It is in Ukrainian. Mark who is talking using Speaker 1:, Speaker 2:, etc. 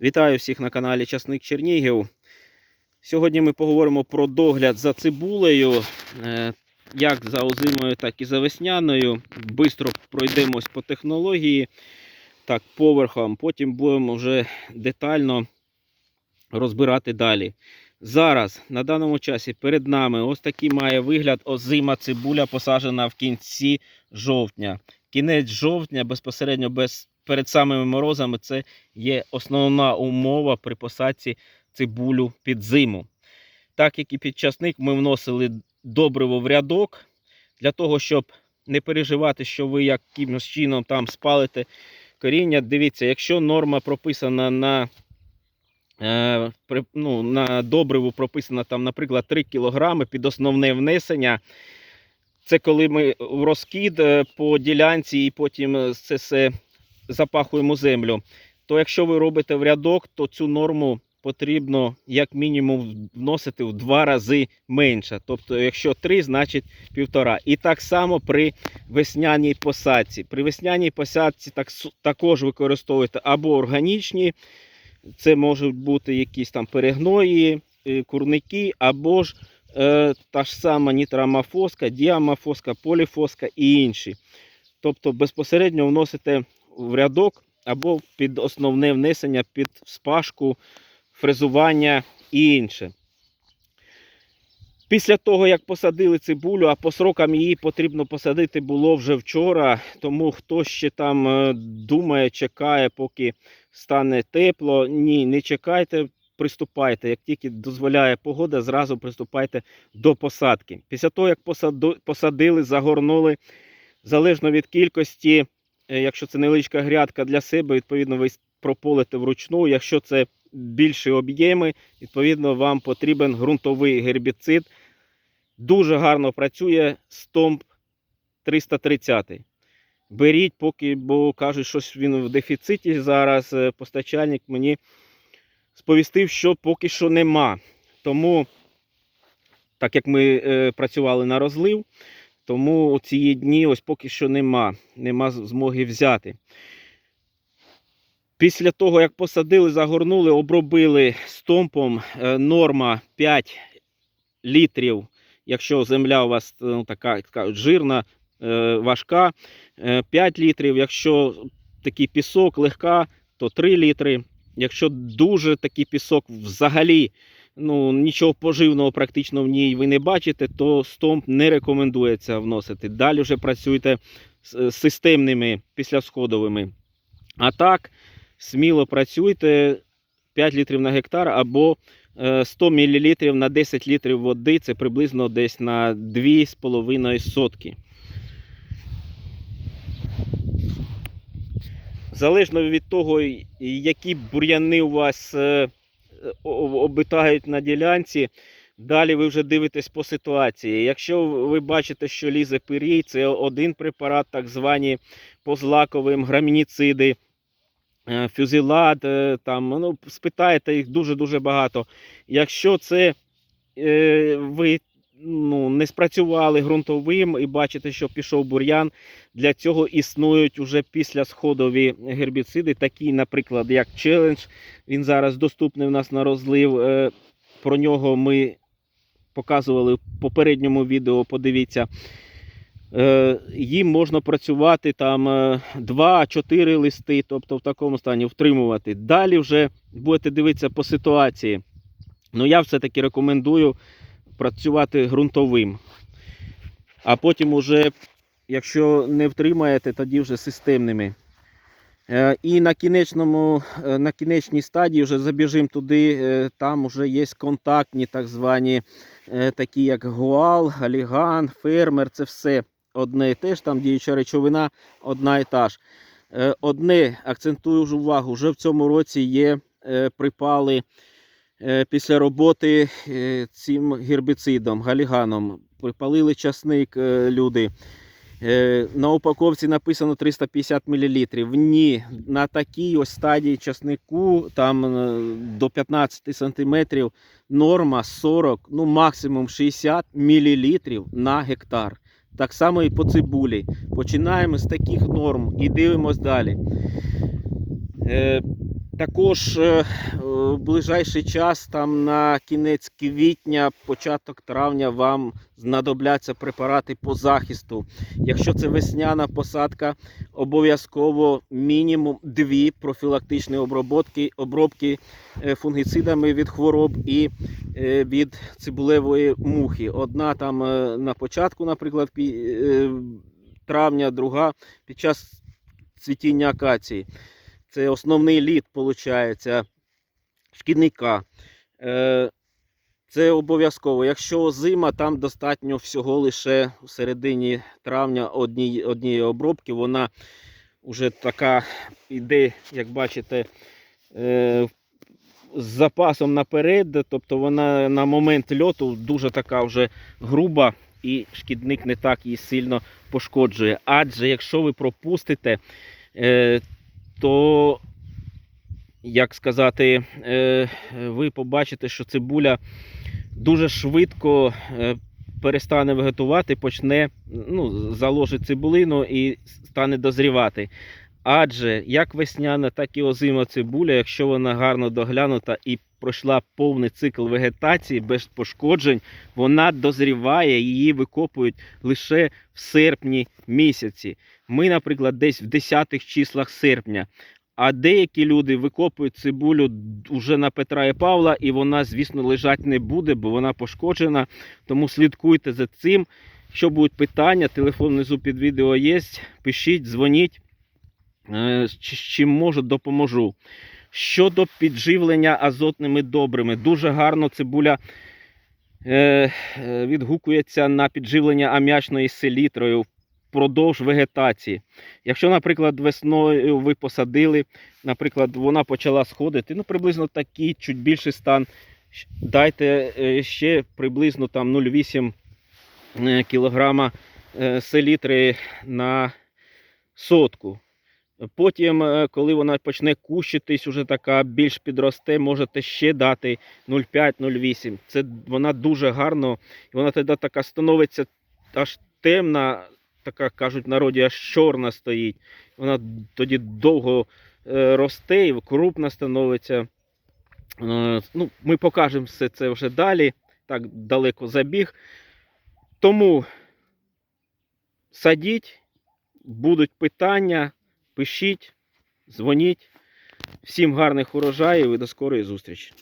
Speaker 1: Вітаю всіх на каналі Часник Чернігів. Сьогодні ми поговоримо про догляд за цибулею, е, як за озимою, так і за весняною. Бистро пройдемось по технології, так, поверхом, потім будемо вже детально розбирати далі. Зараз, на даному часі, перед нами ось такий має вигляд озима цибуля, посаджена в кінці жовтня. Кінець жовтня безпосередньо без, перед самими морозами це є основна умова при посадці цибулю під зиму. Так як і під часник ми вносили добриво в рядок для того, щоб не переживати, що ви якимось чином там спалите коріння. Дивіться, якщо норма прописана на е, ну, на добриву прописана там, наприклад, 3 кг під основне внесення. Це коли ми в розкид е, по ділянці і потім е, це все запахуємо землю. То якщо ви робите в рядок, то цю норму потрібно як мінімум вносити в два рази менше. Тобто, якщо 3, значить півтора. І так само при весняній посадці. При весняній посадці так, також використовуєте або органічні, це можуть бути якісь там перегної, е, курники, або ж е, та ж сама нітрамофоска, діамофоска, поліфоска і інші. Тобто безпосередньо вносите в рядок або під основне внесення, під спашку, фрезування і інше. Після того, як посадили цибулю, а по срокам її потрібно посадити було вже вчора. Тому хто ще там е, думає, чекає, поки стане тепло. Ні, не чекайте, приступайте. Як тільки дозволяє погода, зразу приступайте до посадки. Після того, як посадили, загорнули, залежно від кількості, якщо це невеличка грядка для себе, відповідно, ви прополите вручну. Якщо це більші об'єми, відповідно, вам потрібен ґрунтовий гербіцид. Дуже гарно працює стомп 330. Беріть, поки, бо кажуть, щось він в дефіциті зараз. Е, Постачальник мені сповістив, що поки що нема. Тому, так як ми е, працювали на розлив, тому ці дні ось поки що нема, нема змоги взяти. Після того, як посадили, загорнули, обробили стомпом е, норма 5 літрів. Якщо земля у вас ну, така кажуть, жирна, е, важка, е, 5 літрів. Якщо такий пісок легка, то 3 літри. Якщо дуже такий пісок взагалі ну, нічого поживного практично в ній ви не бачите, то стомп не рекомендується вносити. Далі вже працюйте з з системними післясходовими. А так, сміло працюйте 5 літрів на гектар або е, 100 мл на 10 літрів води, це приблизно десь на 2,5 сотки. Залежно від того, які бур'яни у вас е, обитають на ділянці, далі ви вже дивитесь по ситуації. Якщо ви бачите, що лізе пирій, це один препарат, так звані позлаковим грамініциди, е, фюзілад, е, там, ну, спитаєте, їх дуже-дуже багато. Якщо це е, ви ну, не спрацювали ґрунтовим і бачите, що пішов бур'ян, для цього існують уже післясходові гербіциди, такі, наприклад, як челендж. Він зараз доступний у нас на розлив. Е, Про нього ми показували в попередньому відео. Подивіться. Е, Їм можна працювати там 2-4 листи, тобто в такому стані втримувати. Далі вже будете дивитися по ситуації. Ну, я все-таки рекомендую працювати ґрунтовим. А потім уже, якщо не втримаєте, тоді вже системними. Е, І на, кінечному, е, на кінечній стадії вже забіжимо туди, е, там вже є контактні, так звані, такі як гуал, галіган, фермер, це все одне і те ж, там діюча речовина одна і та ж. Одне, акцентую увагу, вже в цьому році є припали після роботи е, цим гербіцидом, галіганом. Припалили часник е, люди. Е, На упаковці написано 350 мл. Ні, на такій ось стадії часнику там е, до 15 см норма 40, ну максимум 60 мл на гектар. Так само і по цибулі. Починаємо з таких норм і дивимось далі. Е, Також е, в ближайший час, там на кінець квітня, початок травня, вам знадобляться препарати по захисту. Якщо це весняна посадка, обов'язково мінімум дві профілактичні обробки, обробки е, фунгіцидами від хвороб і е, від цибулевої мухи. Одна там е, на початку, наприклад, е, травня, друга під час цвітіння акації. Це основний лід, виходить, шкідника. Е, Це обов'язково. Якщо зима, там достатньо всього лише в середині травня однієї, обробки. Вона вже така йде, як бачите, е, з запасом наперед. Тобто вона на момент льоту дуже така вже груба і шкідник не так її сильно пошкоджує. Адже якщо ви пропустите, е, то, як сказати, е, ви побачите, що цибуля дуже швидко е, перестане вегетувати, почне ну, заложить цибулину і стане дозрівати. Адже як весняна, так і озима цибуля, якщо вона гарно доглянута і пройшла повний цикл вегетації без пошкоджень, вона дозріває, її викопують лише в серпні місяці. Ми, наприклад, десь в 10-х числах серпня. А деякі люди викопують цибулю вже на Петра і Павла, і вона, звісно, лежать не буде, бо вона пошкоджена. Тому слідкуйте за цим. Якщо будуть питання, телефон внизу під відео є. Пишіть, дзвоніть. Е, чим можу, допоможу. Щодо підживлення азотними добрими, дуже гарно цибуля е, е, відгукується на підживлення ам'ячною селітрою впродовж вегетації. Якщо, наприклад, весною ви посадили, наприклад, вона почала сходити, ну приблизно такий, чуть більший стан. Дайте е, ще приблизно там 0,8 е, е, селітри на сотку. Потім, е, коли вона почне кущитись, уже така більш підросте, можете ще дати 0,5-0,8. Це вона дуже гарно, і вона тоді така становиться аж темна, така кажуть в народі, аж чорна стоїть. Вона тоді довго е, росте і крупна становиться. Е, ну, ми покажемо все це вже далі. Так далеко забіг. Тому садіть, будуть питання, пишіть, дзвоніть. Всім гарних урожаїв і до скорої зустрічі.